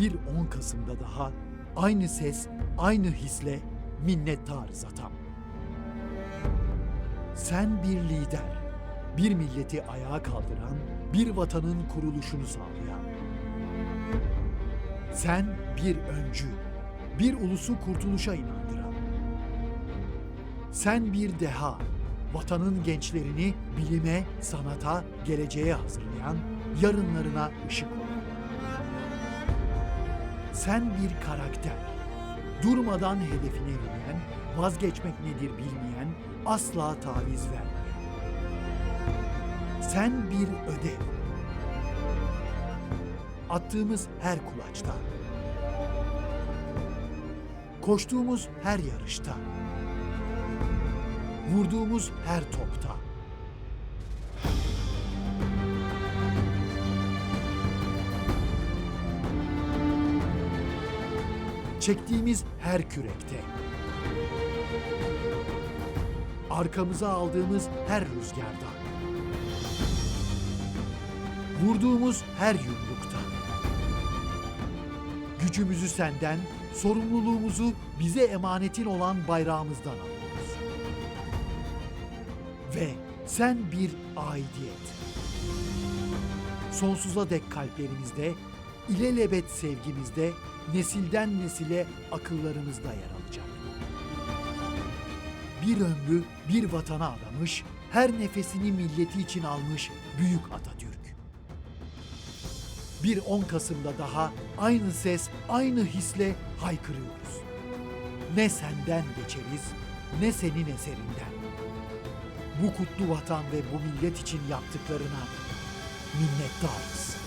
Bir 10 Kasım'da daha aynı ses, aynı hisle minnettarız atam. Sen bir lider, bir milleti ayağa kaldıran, bir vatanın kuruluşunu sağlayan. Sen bir öncü, bir ulusu kurtuluşa inandıran. Sen bir deha, vatanın gençlerini bilime, sanata, geleceğe hazırlayan, yarınlarına ışık olan. Sen bir karakter, durmadan hedefine yürüyen, vazgeçmek nedir bilmeyen, asla taviz vermeyen. Sen bir ödev. Attığımız her kulaçta, koştuğumuz her yarışta, vurduğumuz her topta. Çektiğimiz her kürekte. Arkamıza aldığımız her rüzgarda. Vurduğumuz her yumrukta. Gücümüzü senden, sorumluluğumuzu bize emanetin olan bayrağımızdan alıyoruz. Ve sen bir aidiyet. Sonsuza dek kalplerimizde, ilelebet sevgimizde, nesilden nesile akıllarımızda yer alacak. Bir ömrü bir vatana adamış, her nefesini milleti için almış büyük Atatürk. Bir 10 Kasım'da daha aynı ses, aynı hisle haykırıyoruz. Ne senden geçeriz, ne senin eserinden. Bu kutlu vatan ve bu millet için yaptıklarına minnettarız.